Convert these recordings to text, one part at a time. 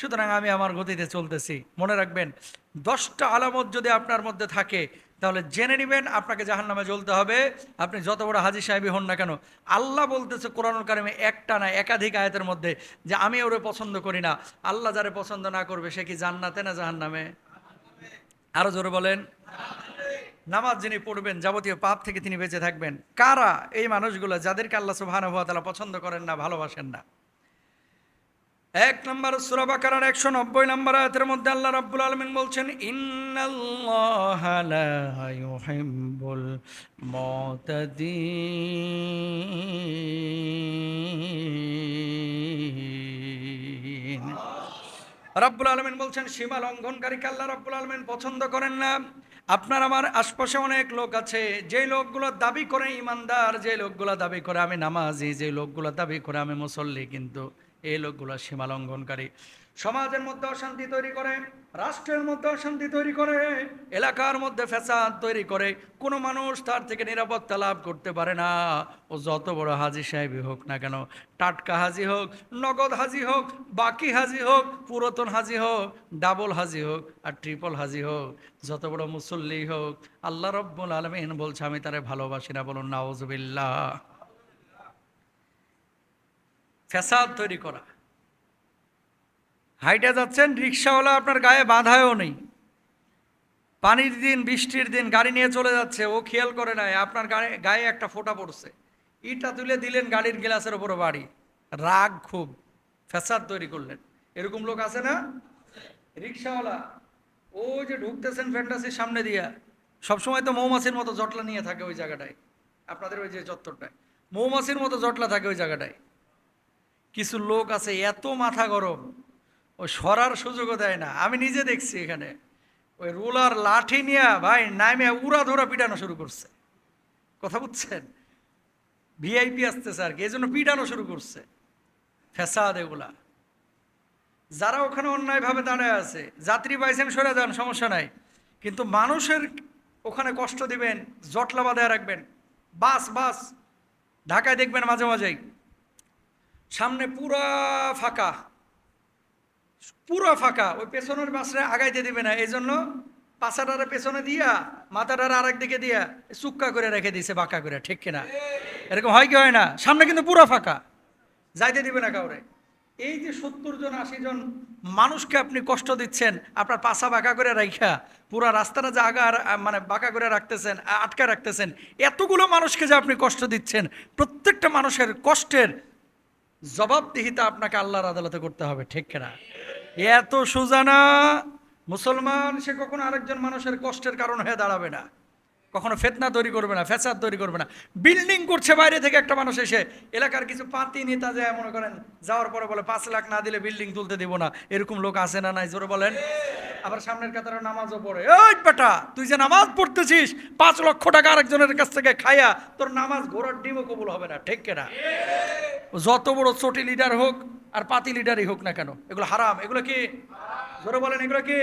সুতরাং আমি আমার গতিতে চলতেছি। মনে রাখবেন, দশটা আলামত যদি আপনার মধ্যে থাকে, তাহলে জেনে নেবেন আপনাকে জাহান নামে জ্বলতে হবে। আপনি যত বড় হাজি সাহেবই হন না কেন, আল্লাহ বলতেছে কোরআনুল কারিমে একটা না একাধিক আয়াতের মধ্যে যে আমি ওরে পছন্দ করি না, আল্লাহ যারে পছন্দ না করবে সে কি জান্নাতে না জাহান নামে আরও জোরে বলেন। নামাজ যিনি পড়বেন, যাবতীয় পাপ থেকে তিনি বেঁচে থাকবেন। কারা এই মানুষগুলো যাদেরকে আল্লাহ তাআলা পছন্দ করেন না, ভালোবাসেন না? এক নম্বর সূরা বাকারার 190 নম্বর আয়াতের মধ্যে আল্লাহ রাব্বুল আলমিন বলছেন, ইন্নাল্লাহা লা ইউহিব্বুল মুতাদিন. রাব্বুল আলমিন বলছেন, সীমা লঙ্ঘনকারীকে আল্লাহ রাব্বুল আলমিন পছন্দ করেন না। আপনার আমার আশপাশে অনেক লোক আছে যে লোকগুলো দাবি করে ইমানদার যে লোকগুলো দাবি করে আমি নামাজি যে লোকগুলো দাবি করে আমি মুসল্লি কিন্তু এই লোকগুলো সীমা লঙ্ঘনকারী সমাজের মধ্যে অশান্তি তৈরি করে, রাষ্ট্রের মধ্যে অশান্তি তৈরি করে, এলাকার মধ্যে ফ্যাসাদ তৈরি করে, কোনো মানুষ তার থেকে নিরাপত্তা লাভ করতে পারে না। ও যত বড় হাজি সাহেবই হোক না কেন, টাটকা হাজি হোক, নগদ হাজি হোক, বাকি হাজি হোক, পুরাতন হাজি হোক, ডাবল হাজি হোক আর ট্রিপল হাজি হোক, যত বড় মুসল্লি হোক, আল্লাহ রব্বুল আলমিন বলছে, আমি তারে ভালোবাসি না বলুন নাওজবিল্লাহ ফ্যাসাদ তৈরি করা। হাইটে যাচ্ছেন, রিক্সাওয়ালা আপনার গায়ে বাধায়ও নেই। পানির দিন, বৃষ্টির দিন, গাড়ি নিয়ে চলে যাচ্ছে, ও খেয়াল করে নাই, আপনার গায়ে গায়ে একটা ফোঁটা পড়ছে। ইটা তুলে দিলেন গাড়ির গ্লাসের ওপরে বাড়ি। রাগ খুব, ফ্যাসাদ তৈরি করলেন। এরকম লোক আছে না? রিক্সাওয়ালা, ও যে ঢুকতেছেন ফ্যান্টাসির সামনে দিয়া। সবসময় তো মৌমাছির মতো জটলা নিয়ে থাকে ওই জায়গাটায়। আপনাদের ওই যে চত্বরটায়। মৌমাছির মতো জটলা থাকে ওই জায়গাটায়। কিছু লোক আছে, এত মাথা গরম। ও সরার সুযোগও দেয় না। আমি নিজে দেখছি এখানে। ওই রুলার লাঠি নিয়ে ভাই নামে উড়া ধরা পিটানো শুরু করছে। কথা বুঝছেন? ভিআইপি আসতেছে আর কি এই জন্য পিটানো শুরু করছে। ফ্যাসাদ এগুলা। যারা ওখানে অন্যায়ভাবে দাঁড়ায় আছে, যাত্রী পাইছেন সরে যান, সমস্যা নাই। কিন্তু মানুষের ওখানে কষ্ট দিবেন, জটলা বাঁধায় রাখবেন। বাস বাস। ঢাকায় দেখবেন মাঝে মাঝেই। সামনে পুরা ফাঁকা। পুরো ফাঁকা। ওই পেছনের বাসটা আগাইতে দিবে না। এই জন্য পাশাটারে পেছনে দিয়া, মাথাটারে আরেক দিকে দিয়া চুক্কা করে রেখে দিয়েছে বাঁকা করে। ঠিক কিনা? এরকম হয় কি হয় না? সামনে কিন্তু পুরো ফাঁকা। যাইতে দিবে না কাউরে। এই যে সত্তর জন, আশি জন মানুষকে আপনি কষ্ট দিচ্ছেন, আপনার পাশা বাঁকা করে রাইখা, পুরো রাস্তাটা যে আগা মানে বাঁকা করে রাখতেছেন আটকা রাখতেছেন, এতগুলো মানুষকে যে আপনি কষ্ট দিচ্ছেন, প্রত্যেকটা মানুষের কষ্টের জবাবদিহিতা আপনাকে আল্লাহর আদালতে করতে হবে, ঠিক কিনা? এত সুজানা মুসলমান, সে কখনো আরেকজন মানুষের কষ্টের কারণ হয়ে দাঁড়াবে না। কখনো ফেতনা তৈরি করবে না, ফ্যাসাদ তৈরি করবে না। বিল্ডিং করছে বাইরে থেকে একটা মানুষ এসে, এলাকার কিছু পাতি নেতা যায় মনে করেন, যাওয়ার পরে বলে, পাঁচ লাখ না দিলে বিল্ডিং তুলতে দিব না। এরকম লোক আছে না নাই? জোরে বলেন। আবার সামনের কাতারে নামাজও পড়ে। ওই বেটা, তুই যে নামাজ পড়তেছিস, পাঁচ লক্ষ টাকা আরেকজনের কাছ থেকে খাইয়া তোর নামাজ ঘোরার ডিমও কবুল হবে না, ঠিক কেনা? যত বড় চটি লিডার হোক আর পাতি লিডারই হোক না কেন, এগুলো হারাম। এগুলো কি? জোরে বলেন, এগুলো কি?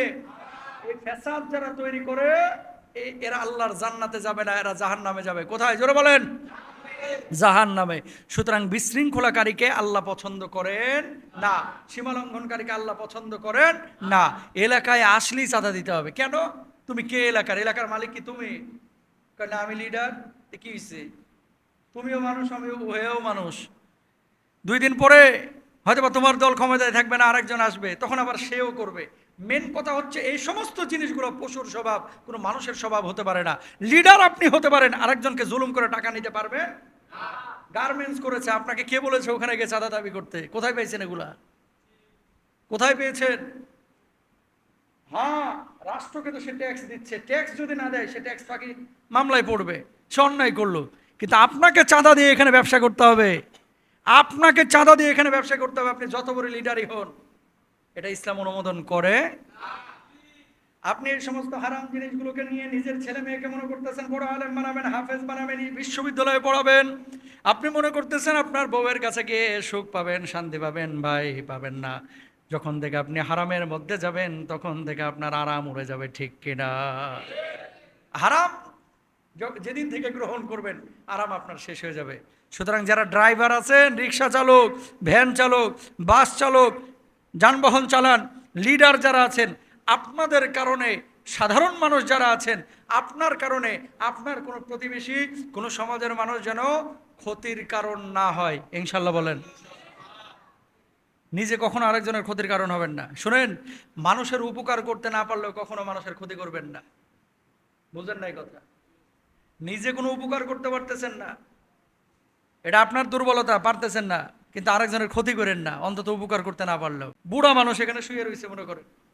এই ফ্যাসাদ যারা তৈরি করে এরা আল্লাহর জান্নাতে যাবে না, এরা জাহান নামে যাবে। কোথায়? জোরে বলেন। জাহান নামে সুতরাং বিশৃঙ্খলাকারীকে আল্লাহ পছন্দ করেন না। সীমালঙ্ঘনকারীকে আল্লাহ পছন্দ করেন না। এলাকায় আসলেই চাঁদা দিতে হবে। কেন? তুমি কে এলাকার? এলাকার মালিক কি তুমি? না, আমি লিডার কি হয়েছে তুমিও মানুষ, আমিও হয়েও মানুষ। দুই দিন পরে হয়তো বা তোমার দল ক্ষমতায় থাকবে না, আরেকজন আসবে। তখন আবার সেও করবে। মেন কথা হচ্ছে এই সমস্ত জিনিসগুলো পশুর স্বভাব, কোনো মানুষের স্বভাব হতে পারে না। লিডার আপনি হতে পারেন, আরেকজনকে জুলুম করে টাকা নিতে পারবে গার্মেন্টস করেছে। আপনাকে কে বলেছে ওখানে গিয়ে চাঁদা দাবি করতে? কোথায় পেয়েছেন এগুলা? কোথায় পেয়েছেন? হ্যাঁ রাষ্ট্রকে তো সে ট্যাক্স দিচ্ছে। ট্যাক্স যদি না দেয়, সে ট্যাক্স ফাঁকি মামলায় পড়বে। সে অন্যায় করল। কিন্তু আপনাকে চাঁদা দিয়ে এখানে ব্যবসা করতে হবে। আপনাকে চাঁদা দিয়ে এখানে ব্যবসা করতে হবে। আপনি যত বড় লিডারই হন। এটা ইসলাম অনুমোদন করে। আপনি এই সমস্ত হারাম জিনিসগুলোকে নিয়ে নিজের ছেলে মেয়েকে মনে করতেছেন, বড় আলেম বানাবেন, হাফেজ বানাবেন বিশ্ববিদ্যালয়ে পড়াবেন। আপনি মনে করতেছেন আপনার বউয়ের কাছে গিয়ে সুখ পাবেন, শান্তি পাবেন, ভাই পাবেন না। যখন থেকে আপনি হারামের মধ্যে যাবেন, তখন থেকে আপনার আরাম উড়ে যাবে, ঠিক কিনা? হারাম যেদিন থেকে গ্রহণ করবেন, আরাম আপনার শেষ হয়ে যাবে। সুতরাং যারা ড্রাইভার আছেন, রিক্সা চালক, ভ্যান চালক, বাস চালক, যানবাহন চালান, লিডার যারা আছেন আপনাদের কারণে সাধারণ মানুষ যারা আছেন, আপনার কারণে আপনার কোনো প্রতিবেশী, কোনো সমাজের মানুষ যেন ক্ষতির কারণ না হয়। ইনশাল্লাহ বলেন। নিজে কখনো আরেকজনের ক্ষতির কারণ হবেন না। শুনেন, মানুষের উপকার করতে না পারলেও কখনো মানুষের ক্ষতি করবেন না। বুঝলেন না এই কথা? নিজে কোনো উপকার করতে পারতেছেন না। এটা আপনার দুর্বলতা, পারতেছেন না। কিন্তু আরেকজনের ক্ষতি করেন না, অন্তত উপকার করতে না পারলেও। বুড়া মানুষ এখানে শুয়ে রয়েছে, মনে করেন।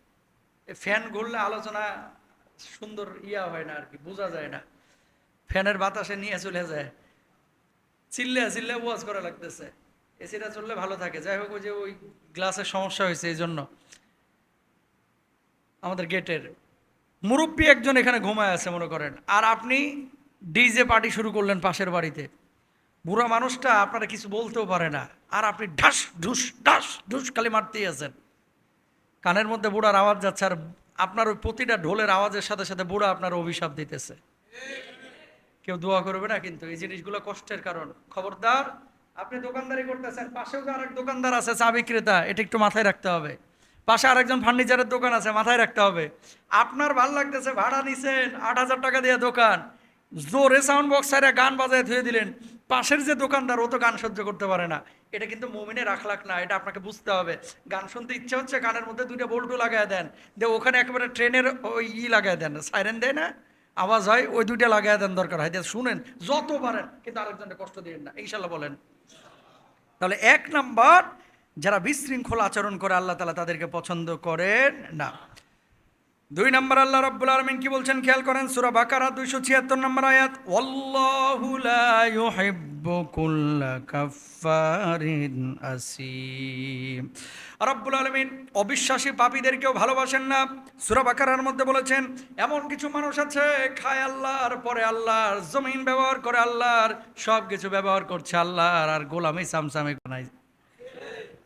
ফ্যান ঘুরলে আলোচনা সুন্দর ইয়া হয় না আর কি, বোঝা যায় না। ফ্যানের বাতাসে নিয়ে চলে যায়। চিল্লে চিল্লে ওয়াজ করা লাগতেছে। এসিটা চললে ভালো থাকে। যাই হোক, ওই যে ওই গ্লাসের সমস্যা হয়েছে এই জন্য। আমাদের গেটের মুরব্বী একজন এখানে ঘুমায় আছে, মনে করেন। আর আপনি ডিজে পার্টি শুরু করলেন পাশের বাড়িতে। বুড়া মানুষটা আপনারা কিছু বলতেও পারে না। আর আপনি ঢাস, ঢুস ঢাস, ঢুস খালি মারতেই আছেন। কানের মধ্যে বুড়ার আওয়াজ যাচ্ছে আর আপনার ওই প্রতিটা ঢোলের আওয়াজের সাথে সাথে বুড়া আপনার অভিশাপ দিতেছে। কেউ দোয়া করবে না কিন্তু এই জিনিসগুলো কষ্টের কারণ। খবরদার, আপনি দোকানদারি করতেছেন, পাশেও যে আরেক দোকানদার আছে, চা বিক্রেতা, এটা একটু মাথায় রাখতে হবে। পাশে আরেকজন ফার্নিচারের দোকান আছে, মাথায় রাখতে হবে। আপনার ভালো লাগতেছে, ভাড়া নিছেন, আট হাজার টাকা দিয়ে দোকান। জোরে সাউন্ড বক্স গান বাজায় ধুয়ে দিলেন। পাশের যে দোকানদার, ও তো গান সহ্য করতে পারে না। এটা কিন্তু মোমিনের রাখলাক না, এটা আপনাকে বুঝতে হবে। গান শুনতে ইচ্ছে হচ্ছে গানের মধ্যে দুইটা বল্টু লাগায় দেন। দিয়ে ওখানে একেবারে ট্রেনের ওই ই লাগায় দেন। সাইরেন দেয় না, আওয়াজ হয়, ওই দুইটা লাগায় দেন দরকার হয়। দিয়ে শুনেন, যত পারেন, কিন্তু আরেকজনকে কষ্ট দিন না। ইনশাল্লাহ বলেন। তাহলে এক নাম্বার, যারা বিশৃঙ্খল আচরণ করে, আল্লাহ তালা তাদেরকে পছন্দ করেন না। দুই নম্বর আল্লাহ রাব্বুল আলমিন কি বলছেন? খেয়াল করেন, সূরা বাকারা 276 নম্বর আয়াত আসিম। আলামিন, অবিশ্বাসী পাপীদেরকেও ভালোবাসেন না। সূরা বাকারার মধ্যে বলেছেন, এমন কিছু মানুষ আছে, খায় আল্লাহর, পরে আল্লাহর, জমিন ব্যবহার করে আল্লাহর সব কিছু ব্যবহার করছে আল্লাহর, আর গোলামি সামসামে বানায়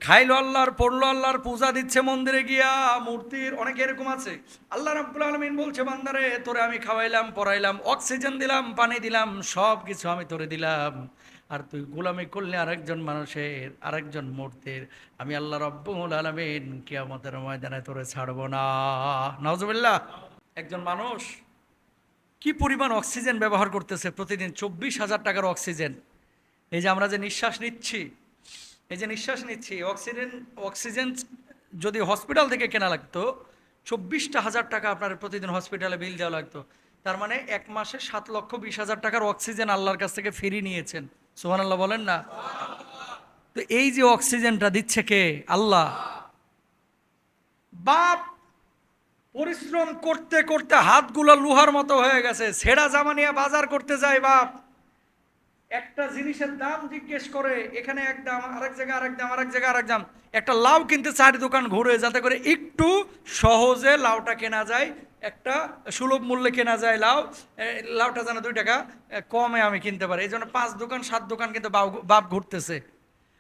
খাইলো আল্লাহর, পড়ল আল্লাহর, পূজা দিচ্ছে মন্দিরে গিয়া, মূর্তির অনেক এরকম আছে। আল্লাহ রাব্বুল আলামিন বলছে, বান্দারে, তোরে আমি খাওয়াইলাম, পড়াইলাম, অক্সিজেন দিলাম, পানি দিলাম সব কিছু আমি তোরে দিলাম। আর তুই গোলামি করলে আরেকজন মানুষের, আরেকজন মূর্তির, আমি আল্লাহ রব্বুল আলামিন কিয়ামতের ময়দানে তোরে ছাড়বো না। নজবিল্লাহ একজন মানুষ কি পরিমাণ অক্সিজেন ব্যবহার করতেছে প্রতিদিন? চব্বিশ হাজার টাকার অক্সিজেন। এই যে আমরা যে নিঃশ্বাস নিচ্ছি এই যে নিঃশ্বাস নিচ্ছি অক্সিজেন অক্সিজেন যদি হসপিটাল থেকে কেনা লাগতো, চব্বিশটা হাজার টাকা আপনার প্রতিদিন হসপিটালে বিল দেওয়া লাগতো। তার মানে এক মাসে সাত লক্ষ বিশ হাজার টাকার অক্সিজেন আল্লাহর কাছ থেকে ফিরিয়ে নিয়েছেন। সোহান আল্লাহ বলেন না? তো এই যে অক্সিজেনটা দিচ্ছে কে? আল্লাহ। বাপ, পরিশ্রম করতে করতে হাতগুলো লোহার মতো হয়ে গেছে। ছেঁড়া জামা নিয়ে বাজার করতে যায় বাপ। একটা জিনিসের দাম জিজ্ঞেস করে, এখানে এক দাম, আরেক জায়গায় আরেক দাম, আরেক জায়গায় আরেক দাম। একটা লাউ কিনতে চারি দোকান ঘুরে, যাতে করে একটু সহজে লাউটা কেনা যায়, একটা সুলভ মূল্যে কেনা যায় লাউ লাউটা যেন দুই টাকা কমে আমি কিনতে পারি। এই জন্য পাঁচ দোকান, সাত দোকান কিন্তু বাপ ঘুরতেছে।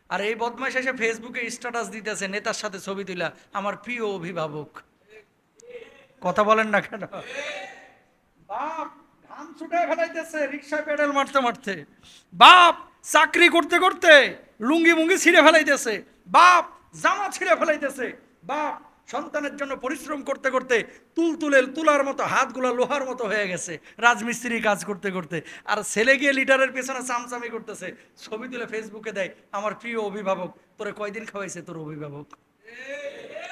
আর এই বদমাইশ এসে ফেসবুকে স্ট্যাটাস দিতেছে, নেতার সাথে ছবি তুলা আমার প্রিয় অভিভাবক। কথা বলেন না কেন? বাপ! ছুটে ফেলাইতেছে রিক্সা পেডাল মারতে মারতে। বাপ, চাকরি করতে করতে লুঙ্গি মুঙ্গি ছিঁড়ে ফেলাইতেছে। বাপ, জামা ছিঁড়ে ফেলাইতেছে। বাপ, সন্তানের জন্য পরিশ্রম করতে করতে তুল তুলে তুলার মতো হাতগুলো লোহার মতো হয়ে গেছে, রাজমিস্ত্রি কাজ করতে করতে। আর ছেলে গিয়ে লিটারের পেছনে চামচামি করতেছে, ছবি তুলে ফেসবুকে দেয়, আমার প্রিয় অভিভাবক, তোরে কয়দিন খাওয়াইছে তোর অভিভাবক?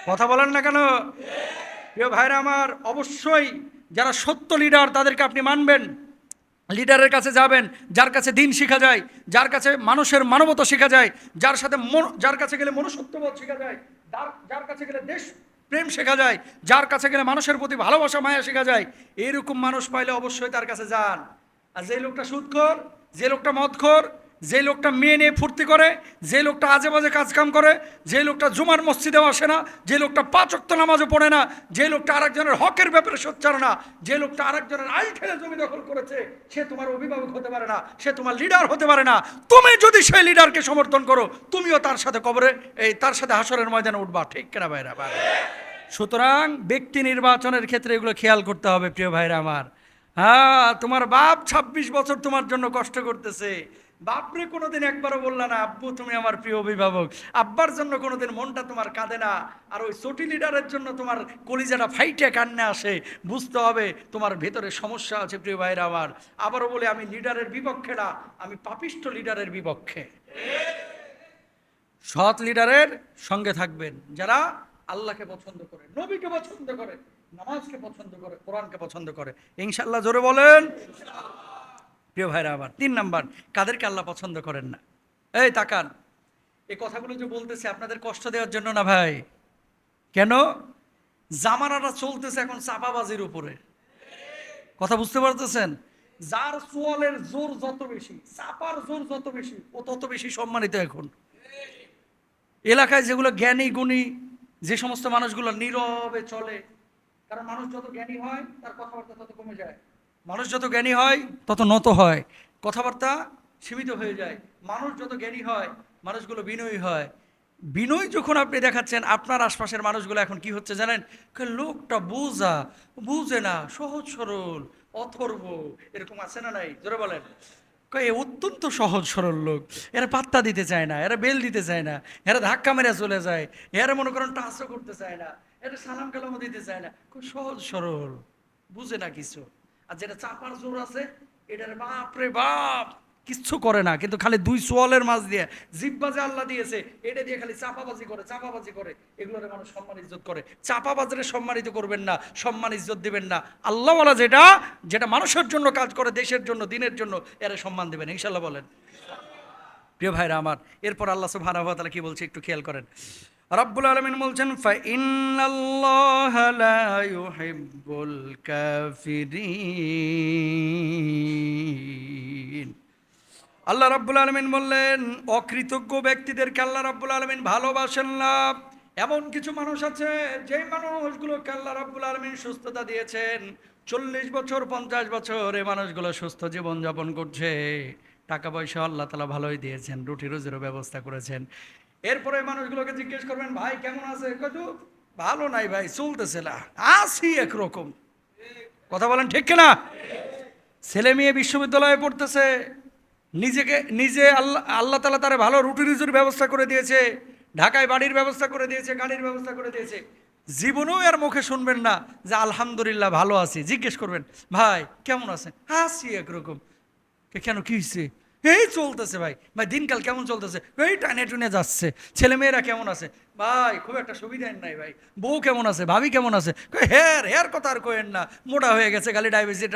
কথা বলেন না কেন? প্রিয় ভাইরা আমার, অবশ্যই যারা সত্য লিডার তাদেরকে আপনি মানবেন। লিডারের কাছে যাবেন, যার কাছে দিন শেখা যায়, যার কাছে মানুষের মানবতা শেখা যায়, যার সাথে যার কাছে গেলে মনুষ্যত্ববোধ শেখা যায়, যার যার কাছে গেলে দেশ প্রেম শেখা যায়, যার কাছে গেলে মানুষের প্রতি ভালোবাসা, মায়া শেখা যায়, এরকম মানুষ পাইলে অবশ্যই তার কাছে যান। আর যে লোকটা সুদখোর যে লোকটা মদখোর যে লোকটা মেয়ে নিয়ে ফুর্তি করে, যে লোকটা আজে বাজে কাজকাম করে, যে লোকটা জুমার মসজিদেও আসে না, যে লোকটা পাঁচ অক্ত নামাজও পড়ে না, যে লোকটা আরেকজনের হকের ব্যাপারে সোচ্চার না, যে লোকটা আরেকজনের আইল ঠেলে জমি দখল করেছে, সে তোমার অভিভাবক হতে পারে না, সে তোমার লিডার হতে পারে না। তুমি যদি সেই লিডারকে সমর্থন করো, তুমিও তার সাথে কবরে, এই তার সাথে হাসরের ময়দানে উঠবা। ঠিক কেনা ভাইরা? ভাই। সুতরাং ব্যক্তি নির্বাচনের ক্ষেত্রে এগুলো খেয়াল করতে হবে, প্রিয় ভাইরা আমার। হ্যাঁ তোমার বাপ ২৬ বছর তোমার জন্য কষ্ট করতেছে। বাপরে, কোনোদিন একবারও বললা না, আব্বু, তুমি আমার প্রিয় অভিভাবক। আব্বার জন্য কোনোদিন মনটা তোমার কাঁদে না। আর ওই চটি লিডারের জন্য তোমার কলিজাটা ফাইটে কান্নে আসে। বুঝতে হবে তোমার ভেতরে সমস্যা আছে, প্রিয় ভাইরা আমার। আবারও বলে, আমি লিডারের বিপক্ষে না, আমি পাপিষ্ট লিডারের বিপক্ষে। সৎ লিডারের সঙ্গে থাকবেন। যারা আল্লাহকে পছন্দ করে, নবীকে পছন্দ করে, নামাজকে পছন্দ করে, কোরআনকে পছন্দ করে। ইনশাল্লাহ জোরে বলেন। প্রিয় ভাইরা আবার তিন নাম্বার, কাদেরকে আল্লাহ পছন্দ করেন না? এই তাকান এই কথাগুলো যে বলতেছে আপনাদের কষ্ট দেওয়ার জন্য না ভাই? কেন? জামানাটা চলতেছে এখন চাপাবাজির উপরে। কথা বুঝতে পারতেছেন? যার সোয়ালের জোর যত বেশি, চাপার জোর যত বেশি, ও তত বেশি সম্মানিত এখন। এলাকায় যেগুলো জ্ঞানী গুণী, যে সমস্ত মানুষগুলো নীরবে চলে, কারণ মানুষ যত জ্ঞানী হয়, তার কথাবার্তা তত কমে যায়। মানুষ যত জ্ঞানী হয়, তত নত হয়। কথাবার্তা সীমিত হয়ে যায়। মানুষ যত জ্ঞানী হয়, মানুষগুলো বিনয়ী হয়। বিনয় যখন আপনি দেখাচ্ছেন, আপনার আশপাশের মানুষগুলো এখন কি হচ্ছে জানেন? লোকটা বোঝা, বুঝে না, সহজ সরল, অথর্ব, এরকম আছে না নাই? জোরে বলেন। এ অত্যন্ত সহজ সরল লোক। এরা পাত্তা দিতে চায় না, এরা বেল দিতে চায় না, এরা ধাক্কা মেরে চলে যায়, এরা মনে করেন টাচও করতে চায় না, এরা সালাম কালামও দিতে চায় না। খুব সহজ সরল, বুঝে না কিছু। আর যেটা চাপার জোর আছে, এটার বাপ রে বাপ, কিচ্ছু করে না। কিন্তু খালি দুই সোয়ালের মাছ দিয়ে জিব্বা যে আল্লাহ দিয়েছে, এটা দিয়ে খালি চাপাবাজি করে চাপাবাজি করে। এগুলোরে মানুষ সম্মান, ইজ্জত করে। চাপাবাজিরে সম্মানিত করবেন না, সম্মান, ইজ্জত দিবেন না। আল্লাহওয়ালা যেটা যেটা মানুষের জন্য কাজ করে, দেশের জন্য, দিনের জন্য, এরা সম্মান দেবেন ইনশাল্লাহ বলেন। প্রিয় ভাইরা আমার, এরপর আল্লাহ সুবহানাহু ওয়া কি বলছে একটু খেয়াল করেন। রব্বুল আলামিন বলছেন আল্লাহ রাব্বুল আলমিন বললেন, অকৃতজ্ঞ ব্যক্তিদেরকে আল্লাহ রাব্বুল আলমিন ভালোবাসেন না। এমন কিছু মানুষ আছে যে মানুষগুলোকে আল্লাহ রাব্বুল আলমিন সুস্থতা দিয়েছেন। চল্লিশ বছর, পঞ্চাশ বছর এই মানুষগুলো সুস্থ জীবন যাপন করছে। টাকা পয়সা আল্লাহ তালা ভালোই দিয়েছেন, রুটি রুজিরও ব্যবস্থা করেছেন। এরপরে মানুষগুলোকে জিজ্ঞেস করবেন, ভাই, কেমন আছে? কত ভালো নাই ভাই, চলতেছে না আসি একরকম। কথা বলেন ঠিক কিনা? ছেলে মেয়ে বিশ্ববিদ্যালয়ে পড়তেছে, নিজেকে, নিজে আল্লাহ আল্লাহ তালা তারা ভালো রুটি রুজির ব্যবস্থা করে দিয়েছে, ঢাকায় বাড়ির ব্যবস্থা করে দিয়েছে, গাড়ির ব্যবস্থা করে দিয়েছে। জীবনেও এর মুখে শুনবেন না যে, আলহামদুলিল্লাহ, ভালো আছি। জিজ্ঞেস করবেন, ভাই, কেমন আছেন? হাসি একরকম। কেন, কি হয়েছে এই চলতেছে ভাই। ভাই, দিনকাল কেমন চলতেছে? এই টানে টুনে যাচ্ছে। ছেলে মেয়েরা কেমন আছে? ভাই, খুব একটা সুবিধা নাই ভাই। বউ কেমন আছে? ভাবি কেমন আছে? হের হের কথা আর কোয়েন না। মোটা হয়ে গেছে, খালি ডায়াবেটিসে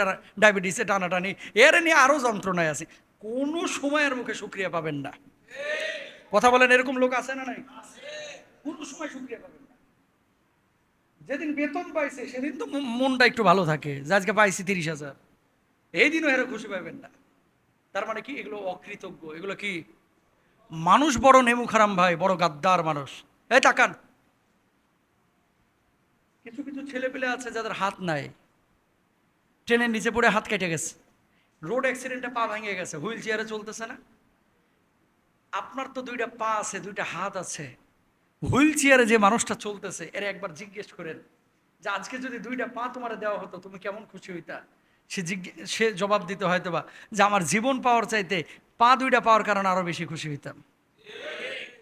ডায়াবেটিসে টানাটানি। এর নিয়ে আরও যন্ত্রণায় আছে। কোনো সময়ের মুখে সুক্রিয়া পাবেন না। কথা বলেন, এরকম লোক আছে না নাই? কোনো সময় সুক্রিয়া পাবেন না। যেদিন বেতন পাইছে, সেদিন তো মনটা একটু ভালো থাকে। যে আজকে পাইছি তিরিশ হাজার। এই দিনও এরা খুশি পাবেন না। তার মানে কি? এগুলো অকৃতজ্ঞ। এগুলো কি? মানুষ বড় নেমু খারাম ভাই, বড় গাদ্দার মানুষ। এই তাকান। কিছু কিছু ছেলে পেলে আছে যাদের হাত নাই। ট্রেনের নিচে পড়ে হাত কেটে গেছে। রোড অ্যাক্সিডেন্টে পা ভেঙে গেছে। হুইল চেয়ারে চলতেছে না? আপনার তো দুইটা পা আছে, দুইটা হাত আছে। হুইল চেয়ারে যে মানুষটা চলতেছে, এর একবার জিজ্ঞেস করেন যে, আজকে যদি দুইটা পা তোমার দেওয়া হতো, তুমি কেমন খুশি হইতা? সে সে জবাব দিতে হয়তো বা যে আমার জীবন পাওয়ার চাইতে পা দুইটা পাওয়ার কারণে আরও বেশি খুশি হইতাম।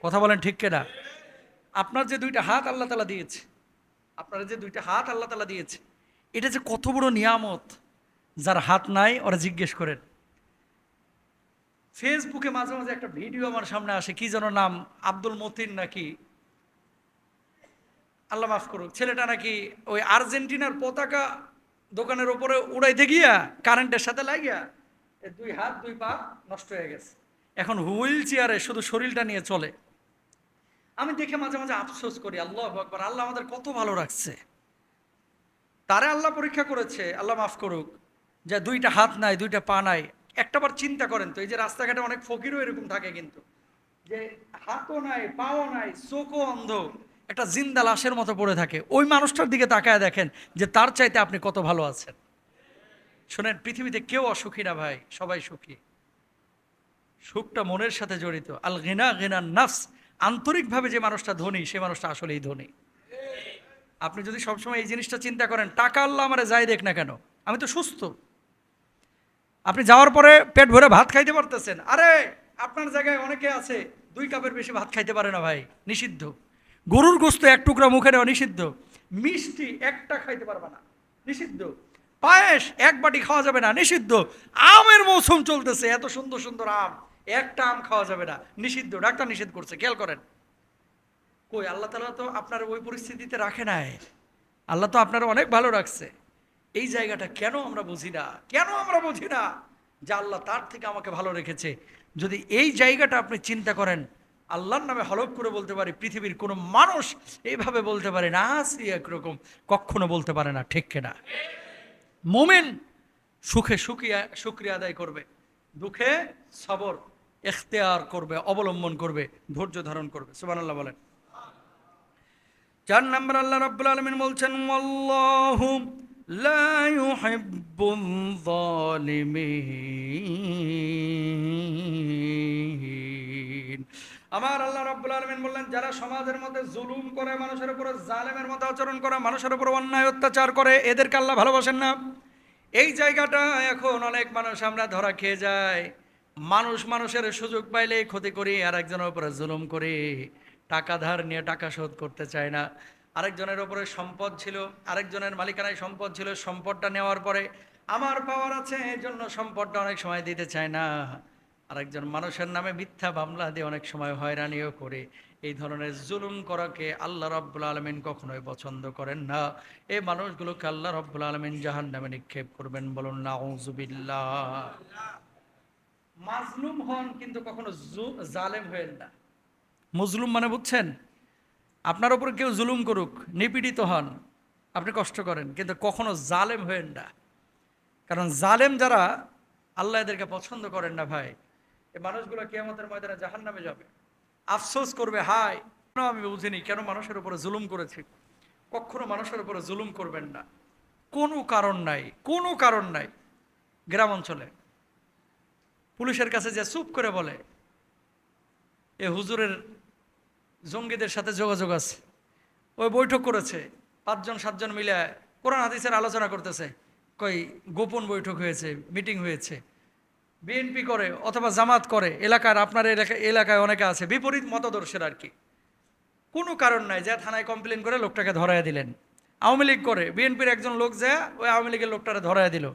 কথা বলেন ঠিক কেনা? আপনার যে দুইটা হাত আল্লাহ তালা দিয়েছে, আপনার যে দুইটা হাত আল্লাহ তালা দিয়েছে, এটা যে কত বড় নিয়ামত যার হাত নাই, ওরা জিজ্ঞেস করেন। ফেসবুকে মাঝে মাঝে একটা ভিডিও আমার সামনে আসে, কি যেন নাম, আব্দুল মতিন নাকি? আল্লাহ মাফ করুক, ছেলেটা নাকি ওই আর্জেন্টিনার পতাকা দোকানের ওপরে উড়াইতে গিয়া কারেন্টের সাথে লাগিয়া দুই হাত, দুই পা নষ্ট হয়ে গেছে। এখন হুইল চেয়ারে শুধু শরীরটা নিয়ে চলে। আমি দেখে মাঝে মাঝে আফসোস করি, আল্লাহ আকবার, আল্লাহ আমাদের কত ভালো রাখছে। তারা আল্লাহ পরীক্ষা করেছে, আল্লাহ মাফ করুক, যে দুইটা হাত নাই, দুইটা পা নাই। একটাবার চিন্তা করেন তো, এই যে রাস্তাঘাটে অনেক ফকিরও এরকম থাকে কিন্তু। যে হাতও নাই, পাও নাই, চোখও অন্ধ। একটা জিন্দা লাশের মতো পড়ে থাকে। ওই মানুষটার দিকে তাকায় দেখেন যে তার চাইতে আপনি কত ভালো আছেন। শোনেন, পৃথিবীতে কেউ অসুখী না ভাই, সবাই সুখী। সুখটা মনের সাথে জড়িত। আল ঘিনা ঘিনা নাফস, আন্তরিকভাবে যে মানুষটা ধনী, সে মানুষটা আসলেই ধনী। আপনি যদি সবসময় এই জিনিসটা চিন্তা করেন, টাকা আল্লাহ আমারে যাই দেখ না কেন, আমি তো সুস্থ। আপনি যাওয়ার পরে পেট ভরে ভাত খাইতে পারতেছেন। আরে, আপনার জায়গায় অনেকে আছে, দুই কাপের বেশি ভাত খাইতে পারে না ভাই, নিষিদ্ধ। গরুর গোস্ত এক টুকরা মুখে নেওয়া নিষিদ্ধ। মিষ্টি একটা খাইতে পারবে না। নিষিদ্ধ। পায়েস এক বাটি খাওয়া যাবে না, নিষিদ্ধ। আমের মৌসুম চলতেছে, এত সুন্দর সুন্দর আম। একটা আম খাওয়া যাবে না, নিষিদ্ধ। ডাক্তার নিষেধ করছে, খেয়াল করেন। কই, আল্লাহ তালা তো আপনার ওই পরিস্থিতিতে রাখে নাই। আল্লাহ তো আপনার অনেক ভালো রাখছে। এই জায়গাটা কেন আমরা বুঝি না? কেন আমরা বুঝি না? যে আল্লাহ তার থেকে আমাকে ভালো রেখেছে। যদি এই জায়গাটা আপনি চিন্তা করেন আল্লাহর নামে হলফ করে বলতে পারি, পৃথিবীর কোনো মানুষ এইভাবে বলতে পারে না আসি একরকম কখনো বলতে পারে না, ঠিক কিনা? মোমেন সুখে সুখিয়া শুক্রিয়া আদায় করবে, দুঃখে সবর এখতেয়ার করবে, অবলম্বন করবে, ধৈর্য ধারণ করবে সুবান আল্লাহ বলেন। চার নম্বর আল্লাহ রাব্বুল আলমিন বলছেন আল্লাহু লা ইউহিব্বুল জালিমিন আমার আল্লাহ রাব্বুল আলামিন বললেন, যারা সমাজের মধ্যে জুলুম করে, মানুষের উপরে জালেমের মতো আচরণ করে, মানুষের উপর অন্যায় অত্যাচার করে, এদেরকে আল্লাহ ভালোবাসেন না। এই জায়গাটা এখন অনেক মানুষ আমরা ধরা খেয়ে যায় মানুষ মানুষের সুযোগ পাইলে ক্ষতি করি আর একজনের উপরে জুলুম করি। টাকা ধার নিয়ে টাকা শোধ করতে চায় না। আরেকজনের উপরে সম্পদ ছিল, আরেকজনের মালিকানায় সম্পদ ছিল, সম্পদটা নেওয়ার পরে আমার পাওয়ার আছে এই জন্য সম্পদটা অনেক সময় দিতে চায় না। আরেকজন মানুষের নামে মিথ্যা মামলা দিয়ে অনেক সময় হয়রানিও করে। এই ধরনের জুলুম করাকে আল্লাহ রব্বুল আলমিন কখনোই পছন্দ করেন না। এই মানুষগুলোকে আল্লাহ রব্বুল আলমিন জাহান নামে নিক্ষেপ করবেন বলুন না মাজলুম হন কিন্তু কখনো জালেম হয়েন না। মজলুম মানে বুঝছেন? আপনার উপর কেউ জুলুম করুক, নিপীড়িত হন, আপনি কষ্ট করেন, কিন্তু কখনো জালেম হয়েন না। কারণ জালেম যারা, আল্লাহ এদেরকে পছন্দ করেন না ভাই। এই মানুষগুলো কেয়ামতের ময়দানে জাহান নামে যাবে। আফসোস করবে হাই কেন আমি বুঝিনি? কেন মানুষের উপরে জুলুম করেছি? কখনো মানুষের উপরে জুলুম করবেন না। কোনো কারণ নাই, কোনো কারণ নাই। গ্রাম অঞ্চলে পুলিশের কাছে যে চুপ করে বলে, এ হুজুরের জঙ্গিদের সাথে যোগাযোগ আছে। ওই বৈঠক করেছে, পাঁচজন, সাতজন মিলে কোরআন, হাদিসের আলোচনা করতেছে। কই, গোপন বৈঠক হয়েছে, মিটিং হয়েছে। বিএনপি করে অথবা জামাত করে, এলাকার আপনার এলাকা, এলাকায় অনেকে আছে, বিপরীত মতাদর্শের আর কি। কোনো কারণ নাই, যা থানায় কমপ্লেন করে লোকটাকে ধরায় দিলেন। আওয়ামী লীগ করে বিএনপির একজন লোক যা, ওই আওয়ামী লীগের লোকটারে ধরায় দিল।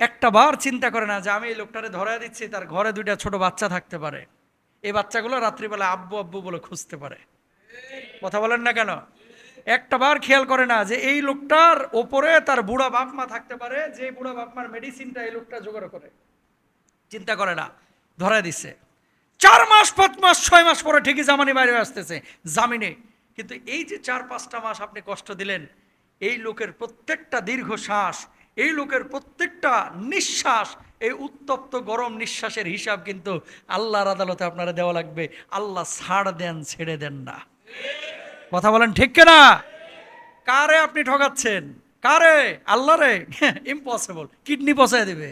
একটা বার চিন্তা করে না যে আমি এই লোকটারে ধরায় দিচ্ছি, তার ঘরে দুইটা ছোট বাচ্চা থাকতে পারে। এই বাচ্চাগুলো রাত্রিবেলা আব্বু আব্বু বলে খুঁজতে পারে। কথা বলেন না কেন? একটা বার খেয়াল করে না যে এই লোকটার ওপরে তার বুড়া বাপমা থাকতে পারে, যে বুড়া বাপমার মেডিসিনটা এই লোকটা জোগাড় করে। চিন্তা করে না ধরায় দিচ্ছে চার মাস, পাঁচ মাস, ছয় মাস পরে ঠিকই জামানি বাইরে আসতেছে, জামিনে। কিন্তু এই যে চার, পাঁচটা মাস আপনি কষ্ট দিলেন, এই লোকের প্রত্যেকটা দীর্ঘ শ্বাস, এই লোকের প্রত্যেকটা নিঃশ্বাস, এই উত্তপ্ত গরম নিঃশ্বাসের হিসাব কিন্তু আল্লাহর আদালতে আপনারা দেওয়া লাগবে। আল্লাহ ছাড় দেন, ছেড়ে দেন না। কথা বলেন ঠিক কিনা? কারে আপনি ঠকাচ্ছেন? কারে? আল্লাহ রে ইম্পসিবল কিডনি পচাই দেবে।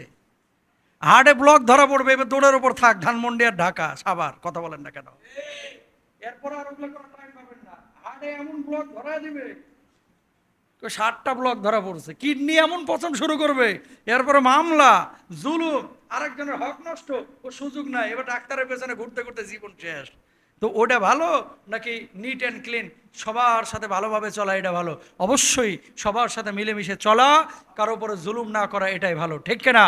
হার্টে ব্লক ধরা পড়বে, এবার দৌড়ের উপর থাক, ধানমন্ডি আর ঢাকা সাবার কথা বলেন না কেন? এরপর আর ওগুলো কোনো টাইম পাবেন না। হার্টে এমন ব্লক ধরা দিবে তো ষাটটা ব্লক ধরা পড়ছে। কিডনি এমন পচন শুরু করবে, এরপরে মামলা, জুলুম, আরেকজনের হক নষ্ট, ও সুযোগ নাই। এবার ডাক্তারের পেছনে ঘুরতে ঘুরতে জীবন শেষ। তো ওটা ভালো নাকি নিট অ্যান্ড ক্লিন সবার সাথে ভালোভাবে চলা এটা ভালো। অবশ্যই সবার সাথে মিলেমিশে চলা, কারও উপরে জুলুম না করা এটাই ভালো, ঠিক কিনা?